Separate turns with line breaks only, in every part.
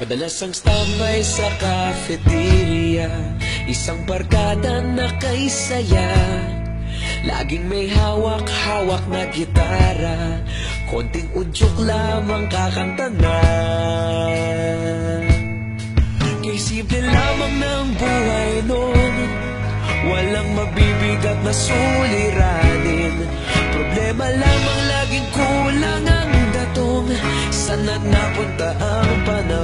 Madalas ang standby sa cafeteria Isang barkada na kay saya. Laging may hawak-hawak na gitara. Konting udyok lamang kakanta na. Kay simple lamang ng buhay noon Walang mabibigat na suliranin. Problema lamang laging kulang ang datong. Sana napunta ang panahon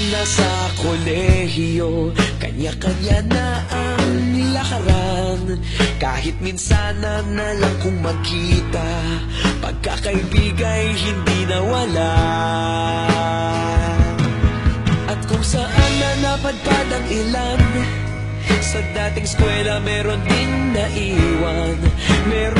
Nagkawatakan na sa kolehiyo. Kanya-kanya na ang lakaran. Kahit minsan na lang kung magkita Pagkakaibigay hindi nawala. At kung saan na napadpad ang ilan Sa dating eskwela meron din naiwan. Meron